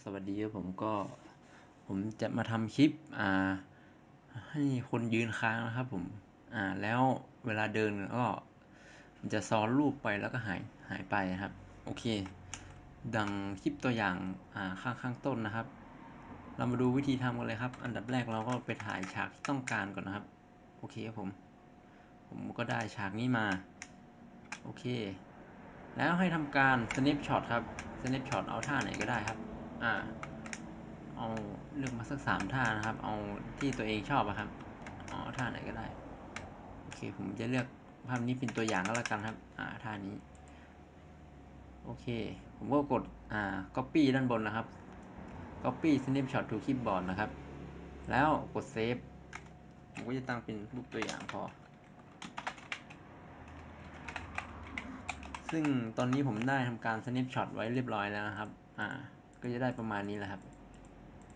สวัสดีครับผมก็ผมจะมาทำคลิปอ่า ให้คนยืนค้างนะครับผมอ่าแล้วเวลาเดินก็จะซ้อนรูปไปแล้วก็หายหายไปครับ โอเค ดังคลิปตัวอย่างอ่าข้างข้างต้นนะครับ เรามาดูวิธีทำกันเลยครับ อันดับแรกเราก็ไปถ่ายฉากที่ต้องการก่อนนะครับ โอเคครับผม ผมก็ได้ฉากนี้มา โอเค แล้วให้ทำการ snap shot ครับ snap shot เอาท่าไหนก็ได้ครับ อ่า เอาเลือกมาสักสามท่านะครับ เอาที่ตัวเองชอบอะครับเอท่าไหนก็ได้ โอเค ผมจะเลือกภาพนี้เป็นตัวอย่างก็แล้วกันครับ อ่า ท่านี้ โอเค ผมก็กด อ่า copy ด้านบนนะครับ copy snapshot to clipboard นะครับ แล้วกด save ผมก็จะตั้งเป็นรูปตัวอย่างพอ ซึ่งตอนนี้ผมได้ทำการ snapshot ไว้เรียบร้อยแล้วนะครับ อ่า ก็จะได้ประมาณนี้แหละครับ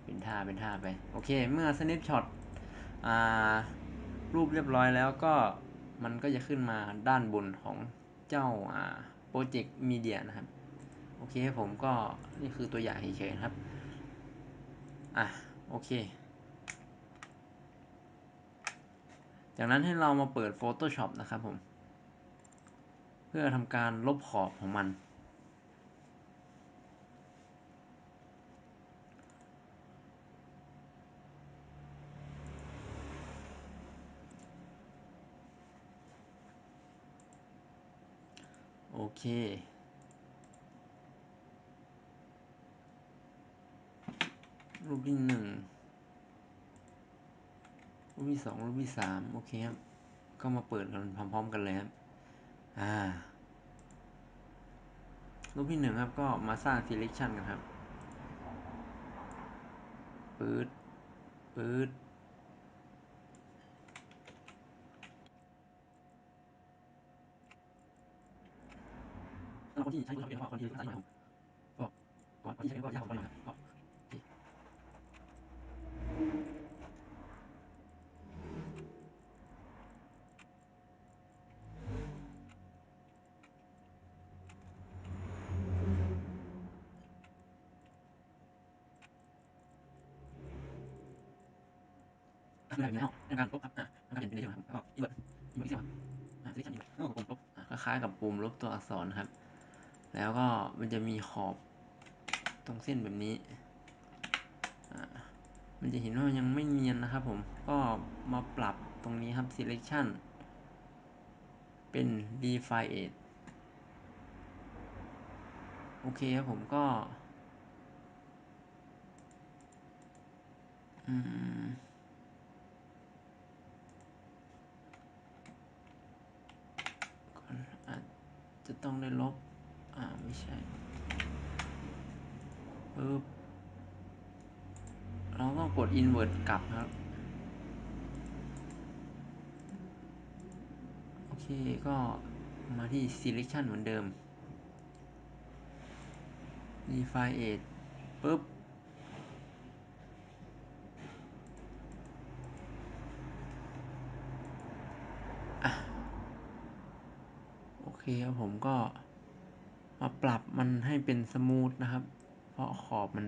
เป็นท่าเป็นท่าไป โอเค เมื่อ snapshot อ่ารูปเรียบร้อยแล้วก็มันก็จะขึ้นมาด้านบนของเจ้าอ่าโปรเจกต์มีเดียนะครับ โอเคผมก็นี่คือตัวอย่างเฉยๆครับ อะ โอเค จากนั้นให้เรามาเปิด Photoshop นะครับผม เพื่อทำการลบขอบของมัน เค รูปที่หนึ่งรูปที่สองรูปที่สามโอเคครับ ก็มาเปิดกันพร้อมๆกันเลยครับ อ่า รูปที่หนึ่งครับ ก็มาสร้าง selection กันครับปื๊ดปื๊ด สำหรับ คนที่ใช้มือถือคนที่ใช้มือถือก็ก่อนคนที่ใช้มือถือก็ยากกว่าครับก็โอเคอ่ออะไรอยู่ในห้องในการลบครับ อะมันก็เห็นเป็นเรื่องครับก็อีเวิร์ดอีเวิร์ดที่เสียอะ selection อีเวิร์ดแล้วก็ปุ่มลบคล้ายๆกับปุ่มลบตัวอักษรครับ แล้วก็มันจะมีขอบตรงเส้นแบบนี้อ่ามันจะเห็นว่ายังไม่เนียนนะครับผม ก็มาปรับตรงนี้ครับ selection เป็น define โอเคครับผมก็อืมก่อนอาจจะต้องได้ลบ อ่าไม่ใช่ปึ๊บเราต้องกด invert กลับครับ โอเคก็มาที่ selection เหมือนเดิม define ปึ๊บโอเคครับผมก็ มาปรับมันให้เป็นสมูทนะครับ เพราะขอบมัน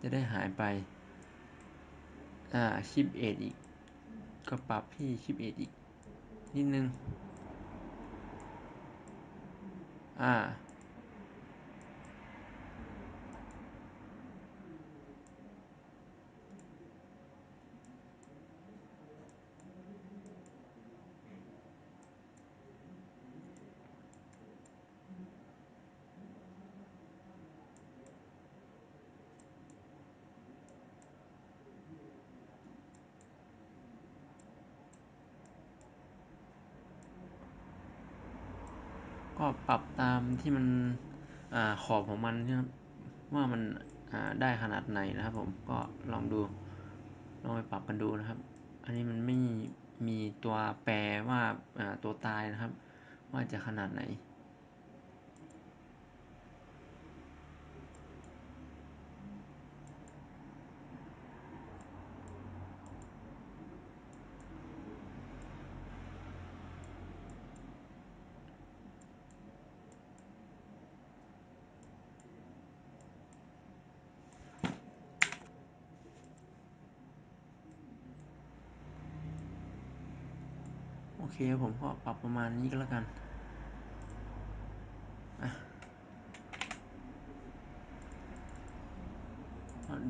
จะได้หายไป อ่าชิปเอทอีก ก็ปรับที่ชิปเอทอีกนิดนึง อ่า ก็ปรับตามที่มันอขอบของมันนะครับว่ามันได้ขนาดไหนนะครับผมก็ลองดูลองไปปรับกันดูนะครับ อันนี้มันไม่มีตัวแปรว่าตัวตายนะครับ ว่าจะขนาดไหน อเคผมก็ปรับประมาณนี้ก็แล้วกัน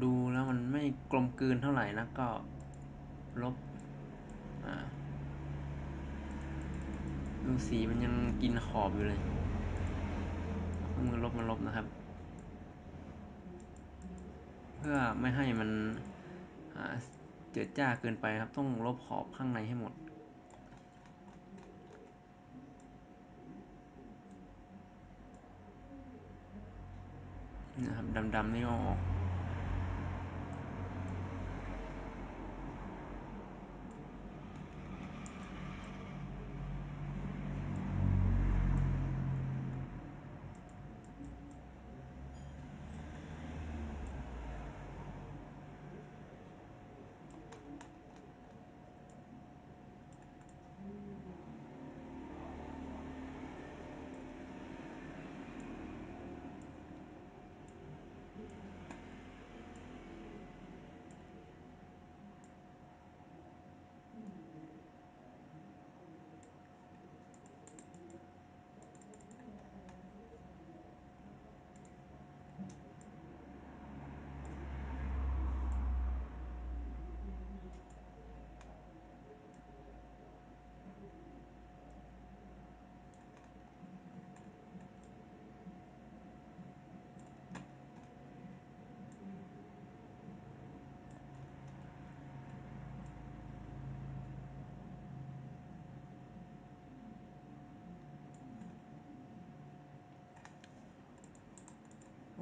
ดูแล้วมันไม่กลมกลืนเท่าไหร่นะก็ลบดูสีมันยังกินขอบอยู่เลยมือลบมาลบนะครับ เพื่อไม่ให้มันเจิดจ้าเกินไปครับ ต้องลบขอบข้างในให้หมด นะครับดำๆนี่เอาออก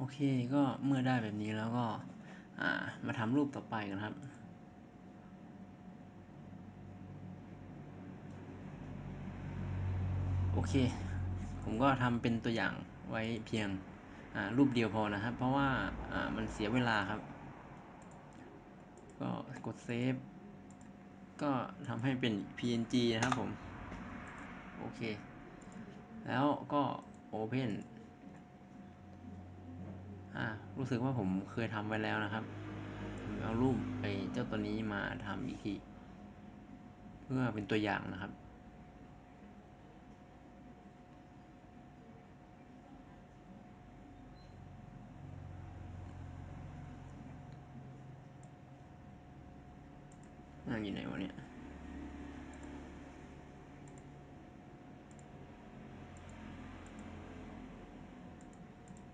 โอเคก็เมื่อได้แบบนี้แล้วก็มาทำรูปต่อไปกันครับ โอเค ผมก็ทำเป็นตัวอย่างไว้เพียงรูปเดียวพอนะครับ เพราะว่ามันเสียเวลาครับ ก็กดเซฟ ก็ทำให้เป็น PNG นะครับผม โอเค แล้วก็ Open อ่ารู้สึกว่าผมเคยทำไว้แล้วนะครับเอารูปไปเจ้าตัวนี้มาทำอีกทีเพื่อเป็นตัวอย่างนะครับอยู่ไหนวะเนี่ย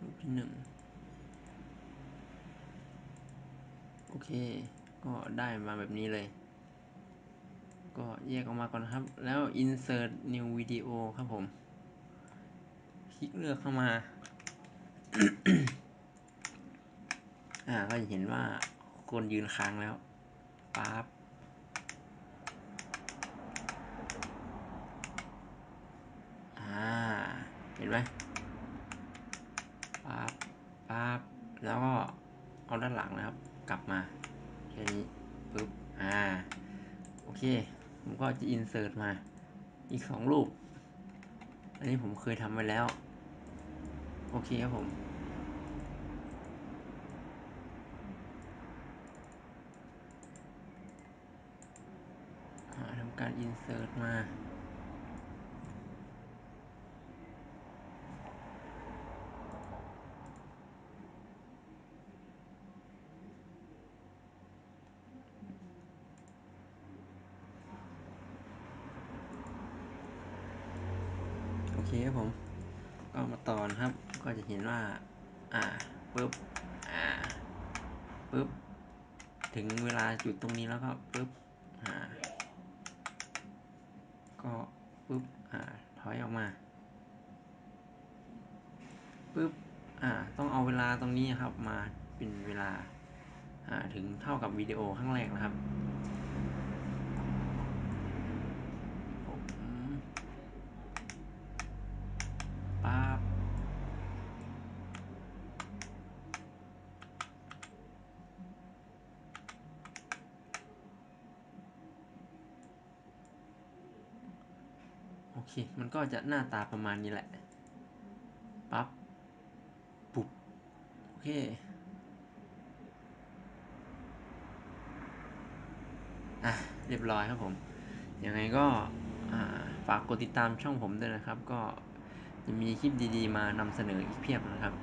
รูปที่หนึ่ง โอเค ก็ได้มาแบบนี้เลย ก็แยกออกมาก่อนครับ แล้ว insert new video ครับผม คลิกเลือกเข้ามา อ่า ก็จะเห็นว่าคนยืนค้างแล้วปั๊บอ่า เห็นไหมปั๊บปั๊บแล้วก็เอาด้านหลังนะครับ กลับมาแค่นี้ปึ๊บอ่าโอเค ผมก็จะอินเสิร์ตมา อีกสองรูป อันนี้ผมเคยทำไว้แล้ว โอเคครับผมทำการอินเสิร์ตมาเคครับผม ก็มาต่อนครับ ก็จะเห็นว่า อ่าปึ๊บ อ่าปึ๊บ ถึงเวลาจุดตรงนี้แล้วก็ปึ๊บ อ่า ก็ปึ๊บ อ่า ถอยออกมาปึ๊บ อ่า ต้องเอาเวลาตรงนี้ครับ มาเป็นเวลา อ่า ถึงเท่ากับวิดีโอข้างแรกนะครับเค มันก็จะหน้าตาประมาณนี้แหละ ปั๊บ ปุ๊บ โอเค อะ เรียบร้อยครับผม ยังไงก็ฝากกดติดตามช่องผมด้วยนะครับ ก็จะมีคลิปดีๆมานำเสนออีกเพียบนะครับ